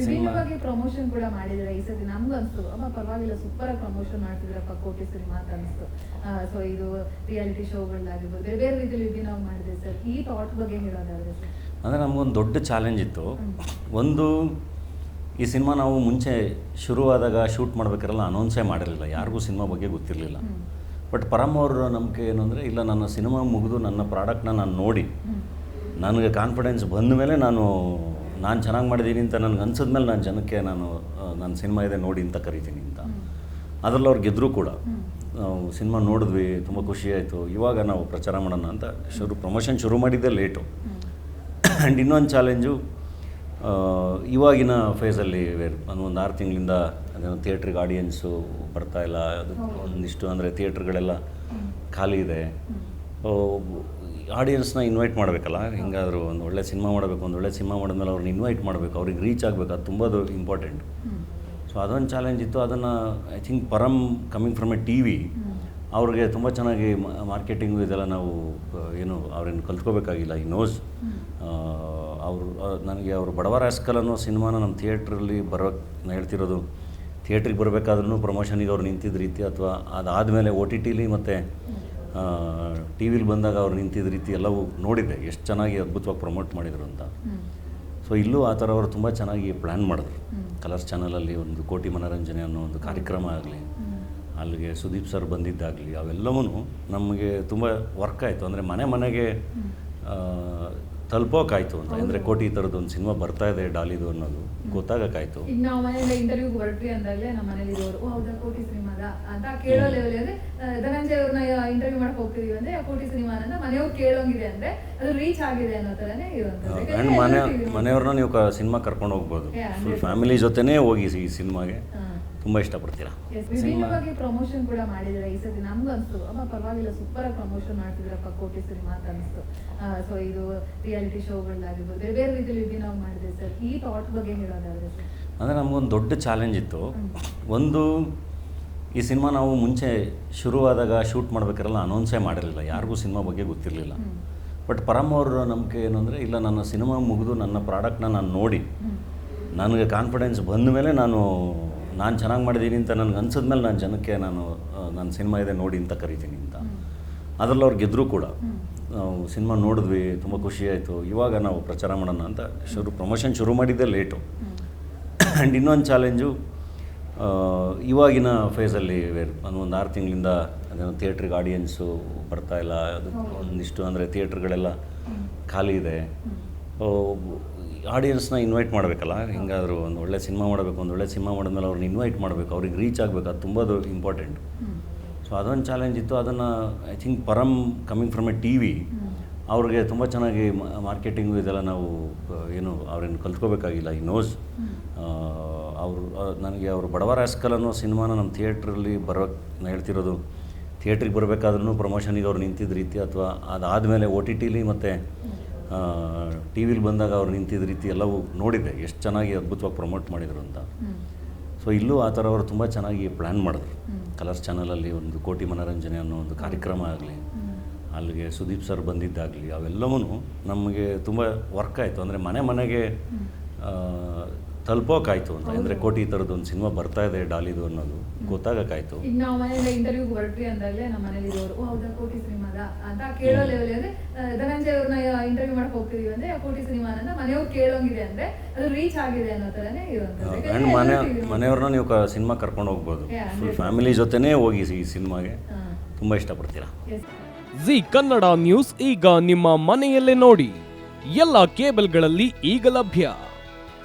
ವಿಭಿನ್ನವಾಗಿ ಪ್ರಮೋಷನ್ ಕೂಡ ಮಾಡಿದ್ರೆ ಈ ಸತಿ. ನಮ್ಗೆ ಅನ್ಸ್ತು ಅಮ್ಮ ಪರವಾಗಿಲ್ಲ ಸೂಪರ್ ಆಗಿ ಪ್ರಮೋಷನ್ ಮಾಡ್ತಿದ್ರಪ್ಪ ಕೋಟಿ ಸಿನಿಮಾ ಅಂತ ಅನ್ಸ್ತು. ಸೊ ಇದು ರಿಯಾಲಿಟಿ ಶೋಗಳಾಗಿರ್ಬೋದು ಬೇರೆ ಬೇರೆ ರೀತಿಯಲ್ಲಿ ವಿಭಿನ್ನವಾಗಿ ಮಾಡಿದೆ ಸರ್. ಈ ಥಾಟ್ ಬಗ್ಗೆ ಹೇಳೋದಾದ್ರೆ ಸರ್. ಅಂದರೆ ನಮಗೊಂದು ದೊಡ್ಡ ಚಾಲೆಂಜ್ ಇತ್ತು. ಒಂದು ಈ ಸಿನಿಮಾ ನಾವು ಮುಂಚೆ ಶುರುವಾದಾಗ ಶೂಟ್ ಮಾಡಬೇಕಾರೆಲ್ಲ ಅನೌನ್ಸೇ ಮಾಡಿರಲಿಲ್ಲ. ಯಾರಿಗೂ ಸಿನಿಮಾ ಬಗ್ಗೆ ಗೊತ್ತಿರಲಿಲ್ಲ. ಬಟ್ ಪರಮ್ ಅವರ ನಂಬಿಕೆ ಏನು ಅಂದರೆ ಇಲ್ಲ ನನ್ನ ಸಿನಿಮಾ ಮುಗಿದು ನನ್ನ ಪ್ರಾಡಕ್ಟ್ನ ನಾನು ನೋಡಿ ನನಗೆ ಕಾನ್ಫಿಡೆನ್ಸ್ ಬಂದ ಮೇಲೆ ನಾನು ನಾನು ಚೆನ್ನಾಗಿ ಮಾಡಿದ್ದೀನಿ ಅಂತ ನನಗೆ ಅನ್ಸಿದ್ಮೇಲೆ ನಾನು ಜನಕ್ಕೆ ನಾನು ನನ್ನ ಸಿನಿಮಾ ಇದೆ ನೋಡಿ ಅಂತ ಕರಿತೀನಿ ಅಂತ. ಅದರಲ್ಲಿ ಅವ್ರು ಗೆದ್ದರು ಕೂಡ. ನಾವು ಸಿನಿಮಾ ನೋಡಿದ್ವಿ ತುಂಬ ಖುಷಿ ಆಯಿತು. ಇವಾಗ ನಾವು ಪ್ರಚಾರ ಮಾಡೋಣ ಅಂತ ಶುರು ಪ್ರಮೋಷನ್ ಶುರು ಮಾಡಿದ್ದೆ ಲೇಟು. ಆ್ಯಂಡ್ ಇನ್ನೊಂದು ಚಾಲೆಂಜು ಇವಾಗಿನ ಫೇಸಲ್ಲಿ ಒಂದು ಆರು ತಿಂಗಳಿಂದ ಅದೇನೋ ಥಿಯೇಟ್ರಿಗೆ ಆಡಿಯನ್ಸು ಬರ್ತಾ ಇಲ್ಲ. ಅದು ಒಂದಿಷ್ಟು ಅಂದರೆ ಥಿಯೇಟ್ರ್ಗಳೆಲ್ಲ ಖಾಲಿ ಇದೆ. ಆಡಿಯನ್ಸ್ನ ಇನ್ವೈಟ್ ಮಾಡಬೇಕಲ್ಲ? ಹೆಂಗಾದರೂ ಒಂದು ಒಳ್ಳೆ ಸಿನಿಮಾ ಮಾಡಬೇಕು, ಒಂದು ಒಳ್ಳೆ ಸಿನಿಮಾ ಮಾಡಿದ್ಮೇಲೆ ಅವ್ರನ್ನ ಇನ್ವೈಟ್ ಮಾಡಬೇಕು, ಅವ್ರಿಗೆ ರೀಚ್ ಆಗಬೇಕು, ಅದು ತುಂಬ ಇಂಪಾರ್ಟೆಂಟ್ ಸೊ ಅದೊಂದು ಚಾಲೆಂಜ್ ಇತ್ತು. ಅದನ್ನು I think Param coming from A T V ಅವ್ರಿಗೆ ತುಂಬ ಚೆನ್ನಾಗಿ ಮಾರ್ಕೆಟಿಂಗು ಇದೆಲ್ಲ ನಾವು ಏನು ಅವ್ರೇನು ಕಲ್ತ್ಕೋಬೇಕಾಗಿಲ್ಲ. ಈ ನೋಸ್ ಅವರು ನನಗೆ ಅವರು ಬಡವರ ಆಸ್ಕಲ್ ಅನ್ನೋ ಸಿನಿಮಾನ ನಮ್ಮ ಥಿಯೇಟ್ರಲ್ಲಿ ಬರೋಕ್ಕೆ ನಾನು ಹೇಳ್ತಿರೋದು ಥಿಯೇಟ್ರಿಗೆ ಬರಬೇಕಾದ್ರೂ ಪ್ರಮೋಷನಿಗೆ ಅವ್ರು ನಿಂತಿದ್ದ ರೀತಿ, ಅಥವಾ ಅದಾದಮೇಲೆ ಓ ಟಿ ಟಿಲಿ ಮತ್ತು ಟಿ ವಿಲಿ ಬಂದಾಗ ಅವ್ರು ನಿಂತಿದ್ದ ರೀತಿ ಎಲ್ಲವೂ ನೋಡಿದೆ. ಎಷ್ಟು ಚೆನ್ನಾಗಿ ಅದ್ಭುತವಾಗಿ ಪ್ರಮೋಟ್ ಮಾಡಿದರು ಅಂತ. ಸೊ ಇಲ್ಲೂ ಆ ಥರ ಅವರು ತುಂಬ ಚೆನ್ನಾಗಿ ಪ್ಲ್ಯಾನ್ ಮಾಡಿದ್ರು. ಕಲರ್ಸ್ ಚಾನಲಲ್ಲಿ ಒಂದು ಕೋಟಿ ಮನೋರಂಜನೆ ಅನ್ನೋ ಒಂದು ಕಾರ್ಯಕ್ರಮ ಆಗಲಿ ಅಲ್ಲಿಗೆ ಸುದೀಪ್ ಸರ್ ಬಂದಿದ್ದಾಗಲಿ ಅವೆಲ್ಲವೂ ನಮಗೆ ತುಂಬ ವರ್ಕ್ ಆಯಿತು. ಅಂದರೆ ಮನೆ ಮನೆಗೆ ಆ, ತಲುಪೋಕ್ಕಾಯ್ತು ಅಂತ ಅಂದರೆ ಕೋಟಿ ಥರದ್ದು ಒಂದು ಸಿನಿಮಾ ಬರ್ತಾ ಇದೆ ಡಾಲಿದು ಅನ್ನೋದು ಗೊತ್ತಾಗಕ್ಕಾಯ್ತು. ಈಗ ನಾವು ಮನೆಯಿಂದ ಇಂಟರ್ವ್ಯೂಗೆ ಹೊರಟ್ರಿ ಅಂದಾಗಲೇ ನಮ್ಮ ಮನೇಲಿ ಇರೋರು ಓ ಹೌದಾ ಕೋಟಿ ಸಿನಿಮಾದ? ಅಂತ ಕೇಳೋ ಲೆವೆಲ್ ಅಂದ್ರೆ ಧನಂಜಯ ಅವ್ರನ್ನ ಇಂಟರ್ವ್ಯೂ ಮಾಡಕ್ ಹೋಗ್ತಿದೀವಿ ಅಂದ್ರೆ ಕೋಟಿ ಸಿನಿಮಾ ಅಂತ ಮನೆಯವ್ರು ಕೇಳೋಂಗಿದೆ ಅಂದ್ರೆ ಅದು ರೀಚ್ ಆಗಿದೆ ಅನ್ನೋ ತರನೇ ಇರುವಂತದ್ದು ಆ್ಯಂಡ್ ಮನೆ ಮನೆಯವ್ರನ್ನ ನೀವು ಸಿನಿಮಾ ಕರ್ಕೊಂಡು ಹೋಗ್ಬೋದು. ಫುಲ್ ಫ್ಯಾಮಿಲಿ ಜೊತೆನೇ ಹೋಗಿ ಈ ಸಿನಿಮಾಗೆ. ತುಂಬ ಇಷ್ಟಪಡ್ತೀರಾ? ವಿಭಿನ್ನವಾಗಿ ಪ್ರಮೋಷನ್ ಕೂಡ ಮಾಡಿದ್ರೆ ಈ ಸತಿ. ನಮ್ಗೆ ಅನ್ಸ್ತು. ಅಮ್ಮ ಪರವಾಗಿಲ್ಲ ಸೂಪರ್ ಆಗಿ ಪ್ರಮೋಷನ್ ಮಾಡ್ತಿದ್ರಪ್ಪ ಕೋಟಿ ಸಿನಿಮಾ ಅಂತ ಅನಿಸ್ತು. ಸೊ ಇದು ರಿಯಾಲಿಟಿ ಶೋಗಳಾಗಿರ್ಬೋದು ಬೇರೆ ಬೇರೆ ರೀತಿಯಲ್ಲಿ ವಿಭಿನ್ನವಾಗಿ ಮಾಡಿದೆ ಸರ್. ಈ ಥಾಟ್ ಬಗ್ಗೆ ಹೇಳೋದಾದ್ರೆ ಸರ್? ಅಂದರೆ ನಮಗೊಂದು ದೊಡ್ಡ ಚಾಲೆಂಜ್ ಇತ್ತು. ಒಂದು ಈ ಸಿನಿಮಾ ನಾವು ಮುಂಚೆ ಶುರುವಾದಾಗ ಶೂಟ್ ಮಾಡಬೇಕಾರೆಲ್ಲ ಅನೌನ್ಸೇ ಮಾಡಿರಲಿಲ್ಲ. ಯಾರಿಗೂ ಸಿನಿಮಾ ಬಗ್ಗೆ ಗೊತ್ತಿರಲಿಲ್ಲ. ಬಟ್ ಪರಮ್ ಅವರ ನಂಬಿಕೆ ಏನು ಅಂದರೆ ಇಲ್ಲ ನನ್ನ ಸಿನಿಮಾ ಮುಗಿದು ನನ್ನ ಪ್ರಾಡಕ್ಟ್ನ ನಾನು ನೋಡಿ. ನನಗೆ ಕಾನ್ಫಿಡೆನ್ಸ್ ಬಂದ ಮೇಲೆ ನಾನು ನಾನು ಚೆನ್ನಾಗಿ ಮಾಡಿದ್ದೀನಿ ಅಂತ ನನಗೆ ಅನ್ಸಿದ್ಮೇಲೆ ನಾನು ಜನಕ್ಕೆ ನಾನು ನನ್ನ ಸಿನಿಮಾ ಇದೆ ನೋಡಿ ಅಂತ ಕರಿತೀನಿ ಅಂತ. ಅದರಲ್ಲಿ ಅವ್ರು ಗೆದ್ದರೂ ಕೂಡ ನಾವು ಸಿನಿಮಾ ನೋಡಿದ್ವಿ ತುಂಬ ಖುಷಿ ಆಯಿತು. ಇವಾಗ ನಾವು ಪ್ರಚಾರ ಮಾಡೋಣ ಅಂತ ಶುರು ಪ್ರಮೋಷನ್ ಶುರು ಮಾಡಿದ್ದೆ ಲೇಟು. ಆ್ಯಂಡ್ ಇನ್ನೊಂದು ಚಾಲೆಂಜು ಇವಾಗಿನ ಫೇಸಲ್ಲಿ ವೇರ್ ಒಂದು ಆರು ತಿಂಗಳಿಂದ ಅದೇನೋ ಥಿಯೇಟ್ರಿಗೆ ಆಡಿಯನ್ಸು ಬರ್ತಾ ಇಲ್ಲ. ಅದು ಒಂದಿಷ್ಟು ಅಂದರೆ ಥಿಯೇಟ್ರ್ಗಳೆಲ್ಲ ಖಾಲಿ ಇದೆ. ಆಡಿಯನ್ಸ್ನ ಇನ್ವೈಟ್ ಮಾಡಬೇಕಲ್ಲ? ಹೆಂಗಾದರೂ ಒಂದು ಒಳ್ಳೆ ಸಿನಿಮಾ ಮಾಡಬೇಕು ಒಂದು ಒಳ್ಳೆ ಸಿನಿಮಾ ಮಾಡಿದ್ಮೇಲೆ ಅವ್ರನ್ನ ಇನ್ವೈಟ್ ಮಾಡಬೇಕು ಅವ್ರಿಗೆ ರೀಚ್ ಆಗಬೇಕು ಅದು ತುಂಬ ಇಂಪಾರ್ಟೆಂಟ್ ಸೊ ಅದೊಂದು ಚಾಲೆಂಜ್ ಇತ್ತು. ಅದನ್ನು I think Param coming from A T V ಅವ್ರಿಗೆ ತುಂಬ ಚೆನ್ನಾಗಿ ಮಾರ್ಕೆಟಿಂಗು ಇದೆಲ್ಲ ನಾವು ಏನು ಅವ್ರೇನು ಕಲ್ತ್ಕೋಬೇಕಾಗಿಲ್ಲ ಈ ನೋಸ್ ಅವರು ನನಗೆ ಅವರು ಬಡವರ ಆಸ್ಕಲ್ ಅನ್ನೋ ಸಿನಿಮಾನ ನಮ್ಮ ಥಿಯೇಟ್ರಲ್ಲಿ ಬರೋ ನಾನು ಹೇಳ್ತಿರೋದು ಥಿಯೇಟ್ರಿಗೆ ಬರಬೇಕಾದ್ರೂ ಪ್ರಮೋಷನಿಗೆ ಅವ್ರು ನಿಂತಿದ್ದ ರೀತಿ ಅಥವಾ ಅದಾದಮೇಲೆ ಓ ಟಿ ಟಿಲಿ ಮತ್ತು ಟಿ ವಿಲಿ ಬಂದಾಗ ಅವ್ರು ನಿಂತಿದ್ದ ರೀತಿ ಎಲ್ಲವೂ ನೋಡಿದೆ. ಎಷ್ಟು ಚೆನ್ನಾಗಿ ಅದ್ಭುತವಾಗಿ ಪ್ರಮೋಟ್ ಮಾಡಿದರು ಅಂತ. ಸೊ ಇಲ್ಲೂ ಆ ಥರ ಅವರು ತುಂಬ ಚೆನ್ನಾಗಿ ಪ್ಲ್ಯಾನ್ ಮಾಡಿದ್ರು. ಕಲರ್ಸ್ ಚಾನಲಲ್ಲಿ ಒಂದು ಕೋಟಿ ಮನೋರಂಜನೆ ಅನ್ನೋ ಒಂದು ಕಾರ್ಯಕ್ರಮ ಆಗಲಿ ಅಲ್ಲಿಗೆ ಸುದೀಪ್ ಸರ್ ಬಂದಿದ್ದಾಗಲಿ ಅವೆಲ್ಲವೂ ನಮಗೆ ತುಂಬ ವರ್ಕ್ ಆಯಿತು. ಅಂದರೆ ಮನೆ ಮನೆಗೆ ಆ, ತಲುಪೋಕ್ಕಾಯ್ತು ಅಂತ ಅಂದರೆ ಕೋಟಿ ಥರದ್ದು ಒಂದು ಸಿನಿಮಾ ಬರ್ತಾ ಇದೆ ಡಾಲಿದು ಅನ್ನೋದು. ಗೊತ್ತಾಗಕ್ಕಾಯ್ತು. ಈಗ ನಾವು ಮನೆಯಿಂದ ಇಂಟರ್ವ್ಯೂಗೆ ಹೊರಟ್ರಿ ಅಂದಾಗಲೇ ನಮ್ಮ ಮನೇಲಿ ಇರೋರು ಓ ಹೌದಾ ಕೋಟಿ ಸಿನಿಮಾದ ಅಂತ ಕೇಳೋ ಲೆವೆಲ್ ಅಂದ್ರೆ ಧನಂಜಯ ಅವ್ರನ್ನ ಇಂಟರ್ವ್ಯೂ ಮಾಡಕ್ ಹೋಗ್ತಿದೀವಿ ಅಂದ್ರೆ ಕೋಟಿ ಸಿನಿಮಾ ಅಂತ ಮನೆಯವ್ರು ಕೇಳೋಂಗಿದೆ ಅಂದ್ರೆ ಅದು ರೀಚ್ ಆಗಿದೆ ಅನ್ನೋ ತರನೇ ಇರುವಂತದ್ದು ಆ್ಯಂಡ್ ಮನೆ ಮನೆಯವ್ರನ್ನ ನೀವು ಕ ಸಿನಿಮಾ ಕರ್ಕೊಂಡು ಹೋಗ್ಬೋದು. ಫುಲ್ ಫ್ಯಾಮಿಲಿ ಜೊತೆನೇ ಹೋಗಿ ಈ ಸಿನಿಮಾಗೆ. ತುಂಬ ಇಷ್ಟಪಡ್ತೀರಾ? ಜಿ ಕನ್ನಡ ನ್ಯೂಸ್ ಈಗ ನಿಮ್ಮ ಮನೆಯಲ್ಲೇ ನೋಡಿ. ಎಲ್ಲ ಕೇಬಲ್ಗಳಲ್ಲಿ ಈಗ ಲಭ್ಯ.